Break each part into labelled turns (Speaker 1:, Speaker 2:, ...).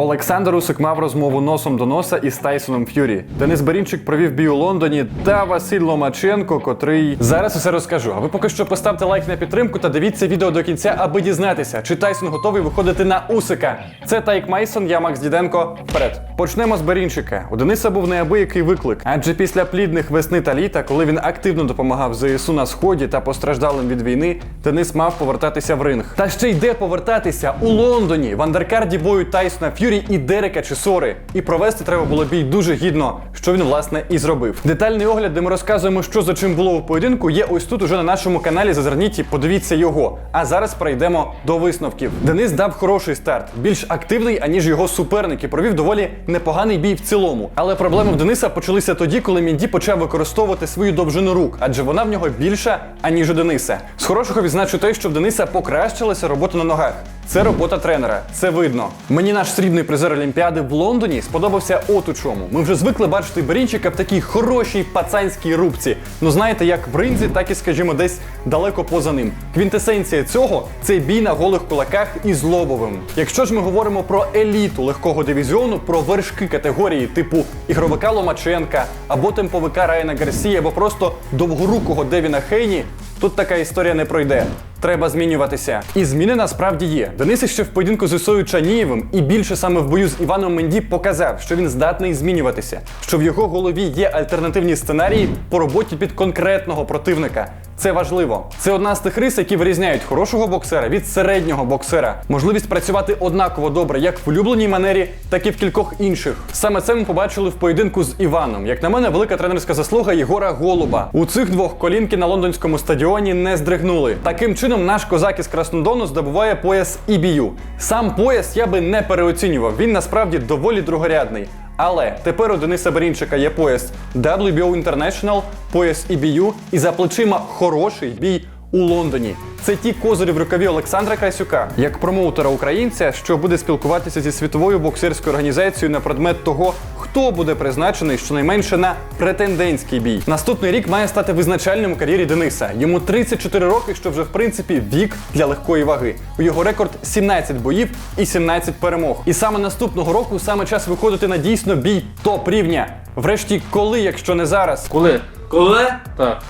Speaker 1: Олександр Усик мав розмову носом до носа із Тайсоном Ф'юрі. Денис Барінчик провів бій у Лондоні та Василь Ломаченко, котрий зараз усе розкажу. А ви поки що поставте лайк на підтримку та дивіться відео до кінця, аби дізнатися, чи Тайсон готовий виходити на Усика. Це Тайк Майсон, я Макс Діденко. Вперед. Почнемо з Барінчика. У Дениса був неабиякий виклик, адже після плідних весни та літа, коли він активно допомагав ЗСУ на сході та постраждалим від війни, Денис мав повертатися в ринг. Та ще й де повертатися у Лондоні в андеркарді бою Тайсона Ф'юрі і Дерека Чесори. І провести треба було бій дуже гідно, що він власне і зробив. Детальний огляд, де ми розказуємо, що за чим було у поєдинку, є ось тут уже на нашому каналі. Зазирніть і подивіться його. А зараз перейдемо до висновків. Денис дав хороший старт, більш активний аніж його суперники. Провів доволі непоганий бій в цілому. Але проблеми в Дениса почалися тоді, коли Мінді почав використовувати свою довжину рук, адже вона в нього більша аніж у Дениса. З хорошого відзначу те, що в Дениса покращилася робота на ногах. Це робота тренера, це видно. Мені наш срібний призер Олімпіади в Лондоні сподобався от у чому. Ми вже звикли бачити Берінчика в такій хорошій пацанській рубці. Ну знаєте, як в ринзі, так і скажімо, десь далеко поза ним. Квінтесенція цього це бій на голих кулаках із Лобовим. Якщо ж ми говоримо про еліту легкого дивізіону, про вершки категорії типу ігровика Ломаченка або темповика Райана Гарсія, або просто довгорукого Девіна Хейні, тут така історія не пройде. Треба змінюватися. І зміни насправді є. Денис ще в поєдинку з Ісою Чанієвим і більше саме в бою з Іваном Менді показав, що він здатний змінюватися, що в його голові є альтернативні сценарії по роботі під конкретного противника. Це важливо. Це одна з тих рис, які вирізняють хорошого боксера від середнього боксера. Можливість працювати однаково добре як в улюбленій манері, так і в кількох інших. Саме це ми побачили в поєдинку з Іваном. Як на мене, велика тренерська заслуга Єгора Голуба. У цих двох колінки на лондонському стадіоні не здригнули. Таким чином, наш козак із Краснодону здобуває пояс EBU. Сам пояс я би не переоцінював. Він насправді доволі другорядний. Але тепер у Дениса Берінчика є пояс WBO International, пояс EBU і за плечима хороший бій у Лондоні. Це ті козирі в рукаві Олександра Красюка, як промоутера українця, що буде спілкуватися зі світовою боксерською організацією на предмет того, хто буде призначений щонайменше на претендентський бій. Наступний рік має стати визначальним у кар'єрі Дениса. Йому 34 роки, що вже в принципі вік для легкої ваги. У його рекорд 17 боїв і 17 перемог. І саме наступного року саме час виходити на дійсно бій топ рівня. Врешті, коли, якщо не зараз.
Speaker 2: Коли?
Speaker 3: Коли?
Speaker 2: Так.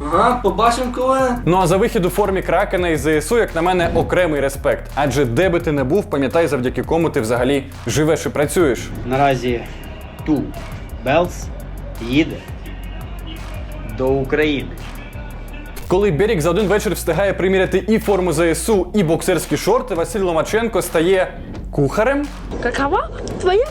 Speaker 3: Ага, побачимо коли.
Speaker 1: Ну а за вихід у формі Кракена і ЗСУ, як на мене, окремий респект. Адже де би ти не був, пам'ятай, завдяки кому ти взагалі живеш і працюєш.
Speaker 4: Наразі Ту Белс їде до України.
Speaker 1: Коли Берік за один вечір встигає приміряти і форму ЗСУ, і боксерські шорти, Василь Ломаченко стає кухарем.
Speaker 5: Какова твоя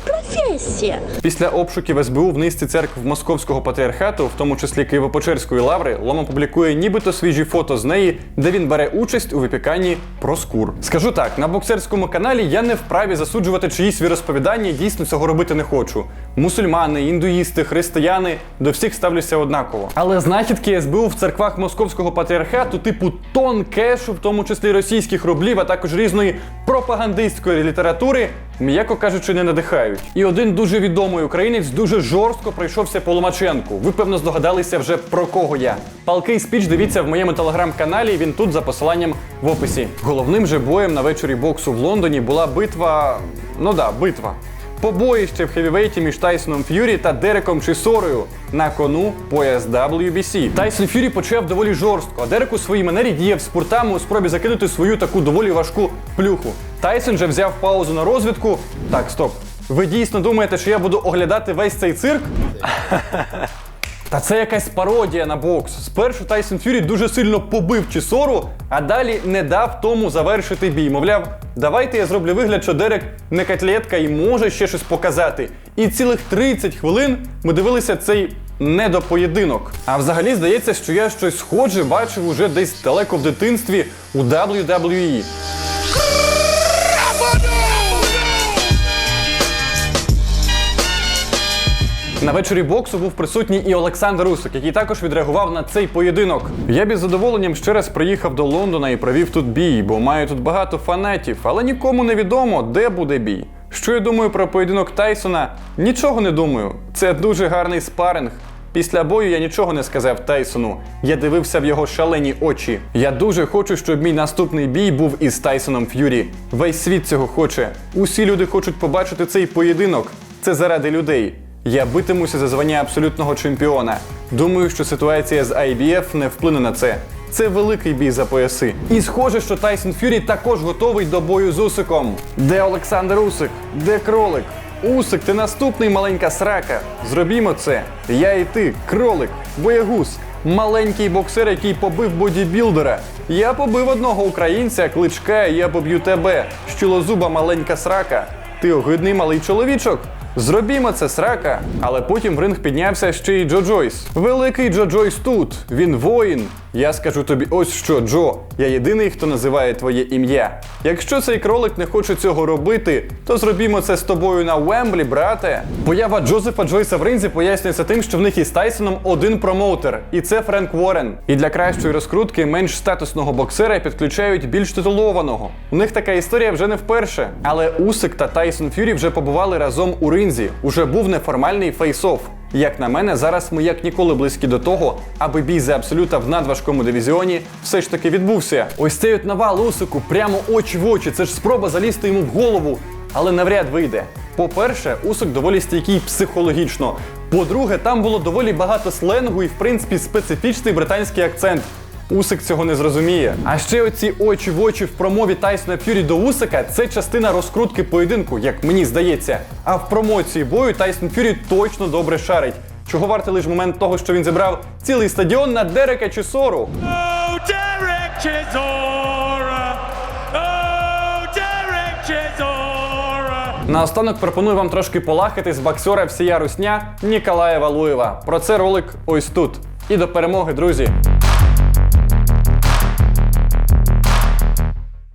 Speaker 5: профессия?
Speaker 1: Після обшуків СБУ в низці церкв Московського патріархату, в тому числі Києво-Печерської лаври, Лома публікує нібито свіжі фото з неї, де він бере участь у випіканні проскур. Скажу так, на боксерському каналі я не вправі засуджувати чиїсь розповідання, дійсно цього робити не хочу. Мусульмани, індуїсти, християни до всіх ставлюся однаково. Але знахідки СБУ в церквах Московського патріархату, типу тон кешу, в тому числі російських рублів, а також різної пропагандистської літератури, м'яко кажучи, не надихають. І один дуже відомий українець дуже жорстко пройшовся по Ломаченку. Ви певно здогадалися вже про кого я. Палкий спіч дивіться в моєму телеграм-каналі. Він тут за посиланням в описі. Головним же боєм на вечорі боксу в Лондоні була битва. Ну да, битва. Побоїще в хевівейті між Тайсоном Ф'юрі та Дереком Чисорою на кону пояс WBC. Тайсон Ф'юрі почав доволі жорстко, а Дерек у своїй манері діяв спортами у спробі закинути свою таку доволі важку плюху. Тайсон же взяв паузу на розвідку. Так, стоп. Ви дійсно думаєте, що я буду оглядати весь цей цирк? Та це якась пародія на бокс. Спершу Тайсон Ф'юрі дуже сильно побив Чісору, а далі не дав тому завершити бій. Мовляв, давайте я зроблю вигляд, що Дерек не котлетка і може ще щось показати. І цілих 30 хвилин ми дивилися цей недопоєдинок. А взагалі здається, що я щось схоже бачив уже десь далеко в дитинстві у WWE. На вечорі боксу був присутній і Олександр Усик, який також відреагував на цей поєдинок. Я б задоволенням ще раз приїхав до Лондона і провів тут бій, бо маю тут багато фанатів, але нікому не відомо, де буде бій. Що я думаю про поєдинок Тайсона? Нічого не думаю. Це дуже гарний спаринг. Після бою я нічого не сказав Тайсону. Я дивився в його шалені очі. Я дуже хочу, щоб мій наступний бій був із Тайсоном Ф'юрі. Весь світ цього хоче. Усі люди хочуть побачити цей поєдинок. Це заради людей. Я битимуся за звання абсолютного чемпіона. Думаю, що ситуація з IBF не вплине на це. Це великий бій за пояси. І схоже, що Тайсон Ф'юрі також готовий до бою з Усиком. Де Олександр Усик? Де кролик? Усик, ти наступний маленька срака. Зробімо це. Я і ти, кролик, боягуз, маленький боксер, який побив бодібілдера. Я побив одного українця, кличка, я поб'ю тебе. Щулозуба маленька срака. Ти огидний малий чоловічок. Зробімо це срака. Але потім в ринг піднявся ще й Джо Джойс. Великий Джо Джойс тут. Він воїн. Я скажу тобі ось що, Джо. Я єдиний, хто називає твоє ім'я. Якщо цей кролик не хоче цього робити, то зробімо це з тобою на Вемблі, брате. Поява Джозефа Джойса в ринзі пояснюється тим, що в них із Тайсоном один промоутер, і це Френк Уоррен. І для кращої розкрутки менш статусного боксера підключають більш титулованого. У них така історія вже не вперше. Але Усик та Тайсон Ф'юрі вже побували разом у ринзі. Уже був неформальний фейс-офф. Як на мене, зараз ми як ніколи близькі до того, аби бій за абсолюта в надважкому дивізіоні все ж таки відбувся. Ось цей от навал Усику прямо очі в очі. Це ж спроба залізти йому в голову, але навряд вийде. По-перше, Усик доволі стійкий психологічно. По-друге, там було доволі багато сленгу і, в принципі, специфічний британський акцент. Усик цього не зрозуміє. А ще оці очі в очі в промові Тайсона Ф'юрі до Усика це частина розкрутки поєдинку, як мені здається. А в промоції бою Тайсон Ф'юрі точно добре шарить. Чого вартий лише момент того, що він зібрав цілий стадіон на Дерека Чісору.
Speaker 2: Oh, Derek Chisora! Oh, Derek Chisora!
Speaker 1: Наостанок пропоную вам трошки полахати з боксера всія русня Ніколая Валуєва. Про це ролик ось тут. І до перемоги, друзі!